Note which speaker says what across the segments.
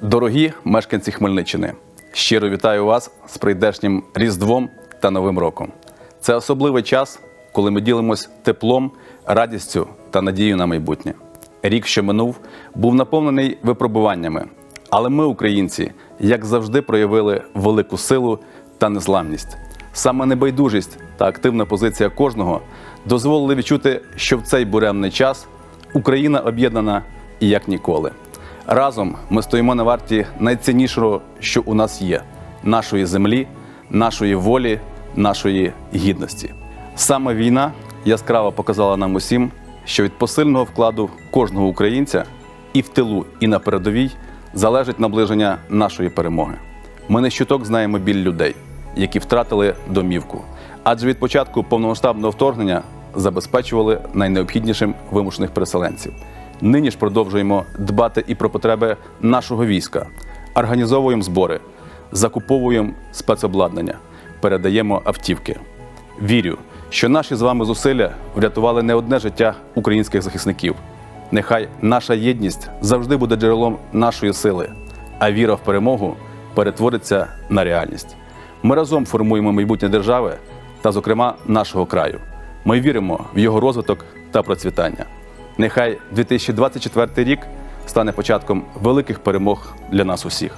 Speaker 1: Дорогі мешканці Хмельниччини, щиро вітаю вас з прийдешнім Різдвом та Новим роком. Це особливий час, коли ми ділимось теплом, радістю та надією на майбутнє. Рік, що минув, був наповнений випробуваннями, але ми, українці, як завжди, проявили велику силу та незламність. Саме небайдужість та активна позиція кожного дозволили відчути, що в цей буремний час Україна об'єднана і як ніколи. Разом ми стоїмо на варті найціннішого, що у нас є нашої землі, нашої волі, нашої гідності. Саме війна яскраво показала нам усім, що від посильного вкладу кожного українця і в тилу, і на передовій залежить наближення нашої перемоги. Ми не щуток знаємо біль людей, які втратили домівку. Адже від початку повномасштабного вторгнення забезпечували найнеобхіднішим вимушених переселенців. Нині ж продовжуємо дбати і про потреби нашого війська, організовуємо збори, закуповуємо спецобладнання, передаємо автівки. Вірю, що наші з вами зусилля врятували не одне життя українських захисників. Нехай наша єдність завжди буде джерелом нашої сили, а віра в перемогу перетвориться на реальність. Ми разом формуємо майбутнє держави та, зокрема, нашого краю. Ми віримо в його розвиток та процвітання. Нехай 2024 рік стане початком великих перемог для нас усіх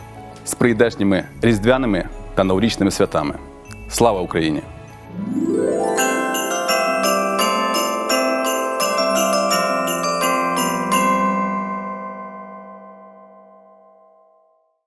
Speaker 1: з прийдешніми різдвяними та новорічними святами. Слава Україні!